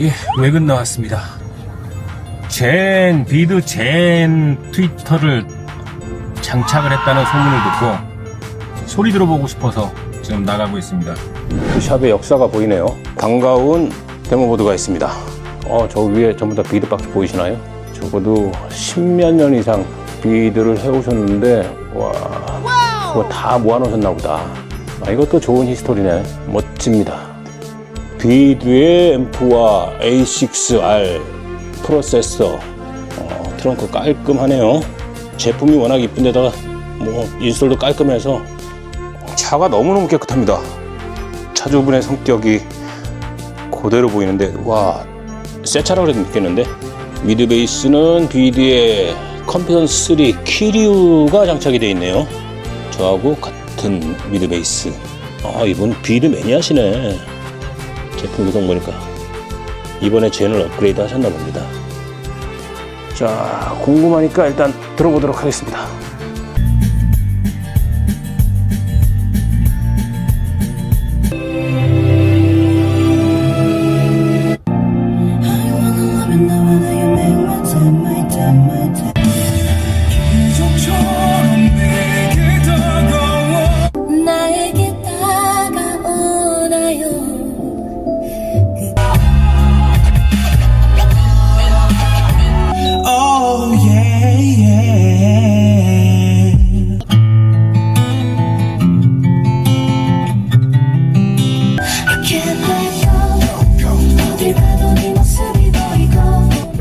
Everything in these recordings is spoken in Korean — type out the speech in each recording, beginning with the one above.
예, 외근 나왔습니다. 젠, 비드 젠 트위터를 장착을 했다는 소문을 듣고 소리 들어보고 싶어서 지금 나가고 있습니다. 그 샵의 역사가 보이네요. 반가운 데모보드가 있습니다. 어, 저 위에 전부 다 비드 박스 보이시나요? 적어도 십몇 년 이상 비드를 해오셨는데, 와, 그거 다 모아놓으셨나 보다. 아, 이것도 좋은 히스토리네. 멋집니다. 비드의 앰프와 A6R 프로세서, 어, 트렁크 깔끔하네요. 제품이 워낙 이쁜데다가 뭐 인솔도 깔끔해서. 차가 너무너무 깨끗합니다. 차주분의 성격이 그대로 보이는데 와새 차라 그래도 느꼈는데. 미드 베이스는 비드의 컴퓨전 3 키리우가 장착이 되어 있네요. 저하고 같은 미드 베이스. 아 이분 비드 매니아시네 제품 구성 보니까 이번에 젠을 업그레이드 하셨나 봅니다. 자 궁금하니까 일단 들어보도록 하겠습니다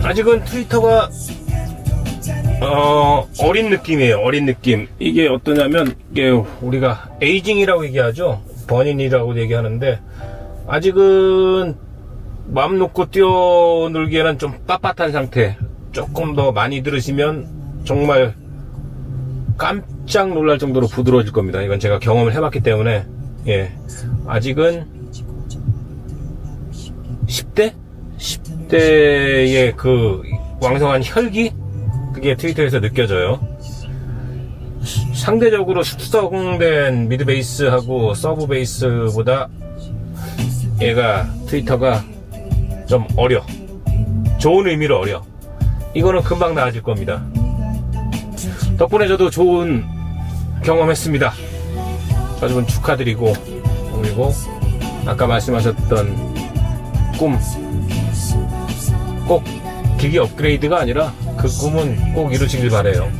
아직은 트위터가 어, 어린 느낌이에요. 어린 느낌. 이게 어떠냐면 이게 우리가 에이징이라고 얘기하죠. 버닝이라고 얘기하는데 아직은 마음 놓고 뛰어놀기에는 좀 빳빳한 상태. 조금 더 많이 들으시면 정말 깜짝 놀랄 정도로 부드러워질 겁니다. 이건 제가 경험을 해봤기 때문에 예 아직은 10대 10대의 그 왕성한 혈기 그게 트위터에서 느껴져요. 상대적으로 숙성된 미드 베이스하고 서브 베이스보다 얘가 트위터가 좀 어려. 좋은 의미로 어려. 이거는 금방 나아질 겁니다. 덕분에 저도 좋은 경험했습니다. 여러분 축하드리고 그리고 아까 말씀하셨던 꿈 꼭 기기 업그레이드가 아니라 그 꿈은 꼭 이루시길 바래요.